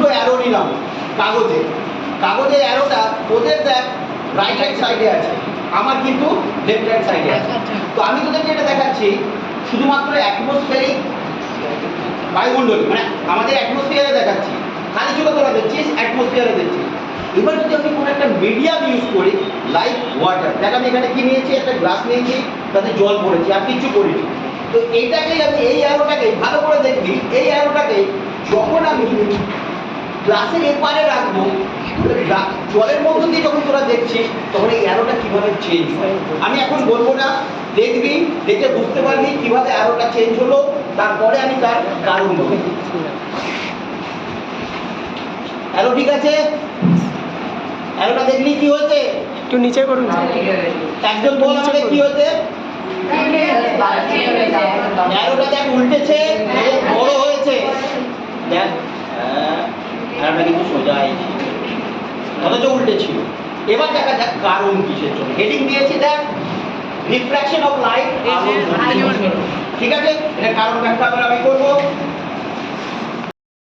দুটো অ্যারো নিলাম কাগজে। কাগজের অ্যারোটা ওদের দেখ রাইট হ্যান্ড সাইডে আছে আমার কিন্তু লেফট হ্যান্ড সাইডে আছে। তো আমি তোদেরকে এটা দেখাচ্ছি শুধুমাত্র অ্যাটমসফেরিক বায়ুমণ্ডল মানে আমাদের অ্যাটমসফিয়ারে দেখাচ্ছি। খালি চোখে তোরা দেখছিস অ্যাটমসফিয়ারে দেখছিস। এবার যদি আমি কোনো একটা মিডিয়াম ইউজ করি লাইক ওয়াটার দেখ আমি এখানে কি নিয়েছি একটা গ্লাস নিয়েছি তাতে জল পড়েছি আর কিছু করিনি তো এইটাকেই আমি এই অ্যারোটাকে ভালো করে দেখবি এই অ্যারোটাকে যখন আমি গ্লাসের এপারে রাখব জলের মধ্য দিয়ে যখন তোরা দেখছিস তখন এই অ্যারোটা কীভাবে চেঞ্জ হয়? আমি এখন বলব না দেখবি দেখে বুঝতে পারবি কীভাবে অ্যারোটা চেঞ্জ হলো তারপরে আমি তার কারণ বলব। অ্যারো ঠিক আছে? অ্যারোটা দেখলি কি হয়েছে? একটু নিচে করুন। একজন বল আমাকে কি হয়েছে? অ্যারোটা দেখ উল্টেছে বড় হয়েছে। দেখ হ্যাঁ, অ্যারোটা কিন্তু সোজা আছে অথচ উল্টে ছিল। এবার দেখা যাক কারণ কিসের জন্য। হেডিং দিয়েছি দেখ। রিফ্রাকশন অফ লাইট ঠিক আছে? এটা কারণ ব্যাখ্যা আমি করব।